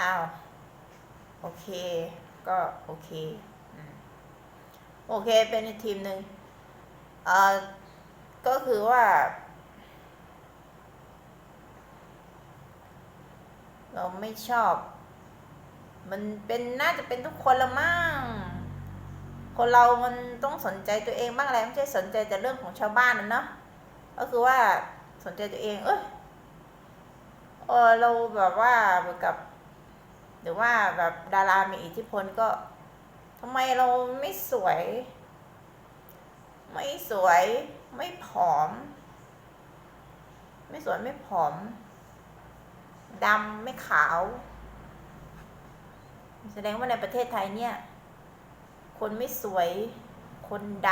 อ้าว โอเค ก็โอเค โอเค เป็นทีมหนึ่งเอ่อก็คือว่า เราไม่ชอบ มันเป็นน่าจะเป็นทุกคนละมั่งคนเรามันต้องสนใจตัวเองบ้างอะไรไม่ใช่สนใจแต่เรื่องของชาวบ้านนะเนาะก็คือว่าสนใจตัวเอง เอ้ยเออเราแบบว่าเหมือนกับ หรือว่าแบบดารามีอิทธิพลก็ทำไมเราไม่สวย ไม่สวย ไม่ผอม ไม่สวยไม่ผอมดำไม่ขาว แสดงว่าในประเทศไทยเนี่ย คนไม่สวย คนด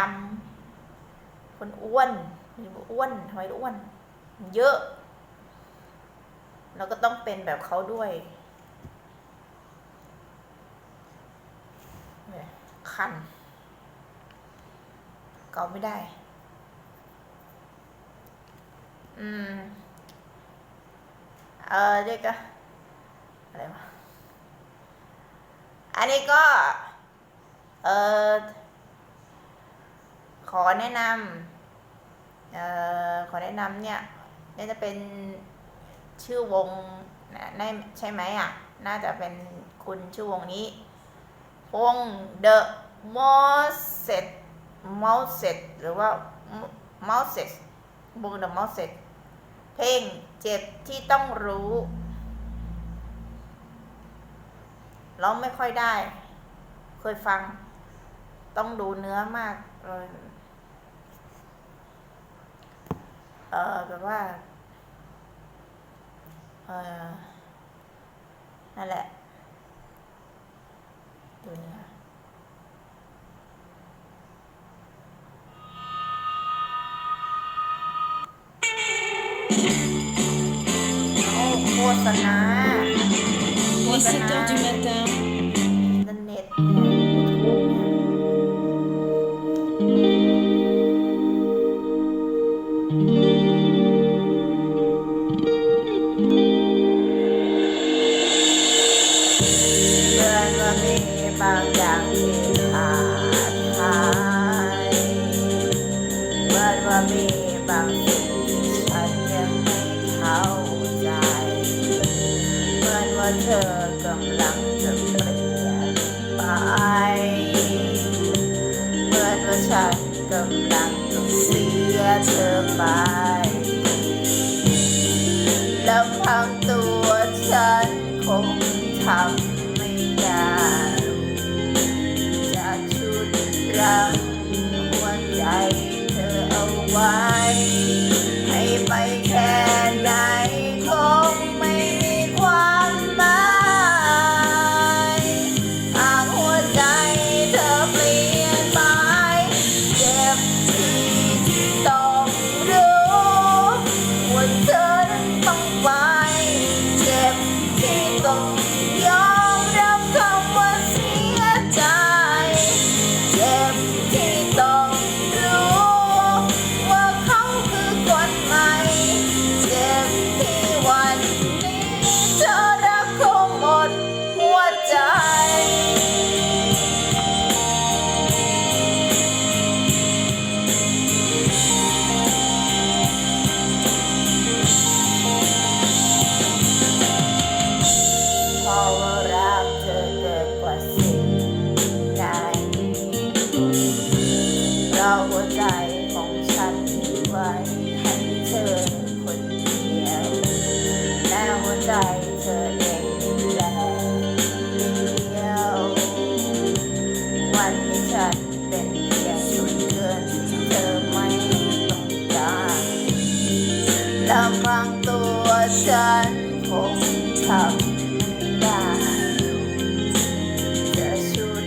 ำคนอ้วนหรือว่าอ้วนทำไมอ้วน เยอะ เราก็ต้องเป็นแบบเขาด้วยเนี่ย คันเกาไม่ได้ อืม เออเด็กอะอะไรวะ อันนี้ก็ เออขอแนะนำเอ่อขอแนะนำเนี่ยน่าจะเป็นชื่อวงนะได้ใช่ไหมอะ น่าจะเป็นคุณชื่อวงนี้ วง The m o s e t m o s e t หรือว่า m o s e t วง The m o s e t เพลงเจ็บที่ต้องรู้ร้องไม่ค่อยได้ เคยฟัง ต้องดูเนื้อมากเลยเออแบบว่า เออนั่นแหละ ดูเนื้อโอ้ มีบางสิ่งที่ฉันยังไม่เข้าใจเหมือนว่าเธอกำลังจะเปลี่ยนไปเหมือนว่าฉันกำลังต้องเสียเธอไป เตัวฉันคงทำได้จะชุด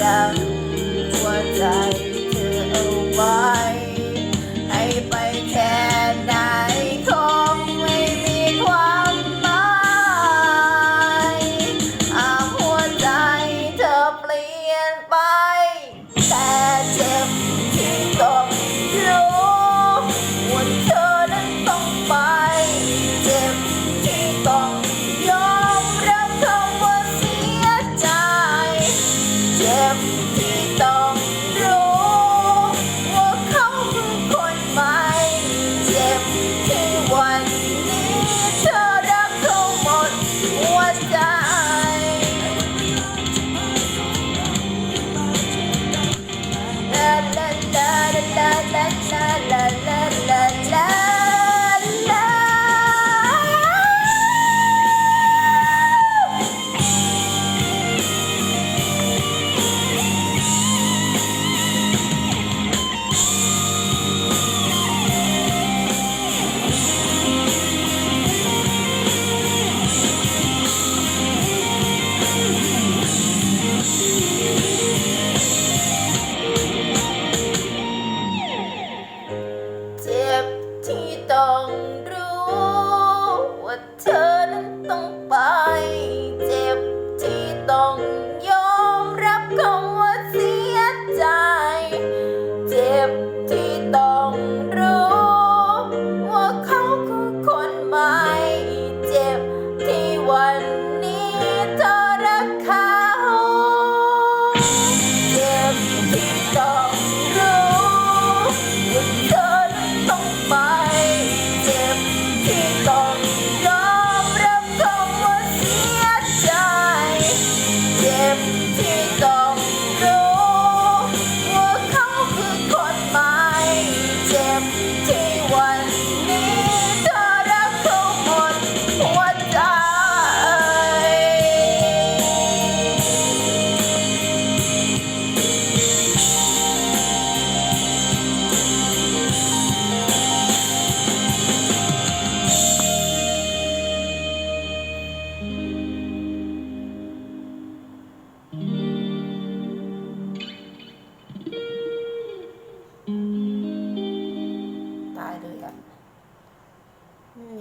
รังหัวใจเธอเอาไว้ ให้ไปแค่ไหนคงไม่มีความหมายหากหัวใจเธอเปลี่ยนไป เ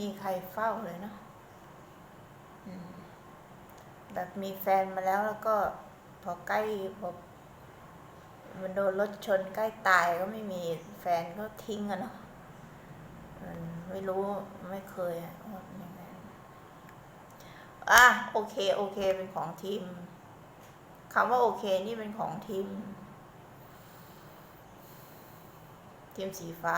มีใครเฝ้าเลยเนาะแบบมีแฟนมาแล้วแล้วก็พอใกล้พอมันโดนรถชนใกล้ตายก็ไม่มีแฟนก็ทิ้งอะเนาะไม่รู้ไม่เคยอะว่างไงอะโอเคโอเคเป็นของทีมคำว่าโอเคนี่เป็นของทีม ทีมสีฟ้า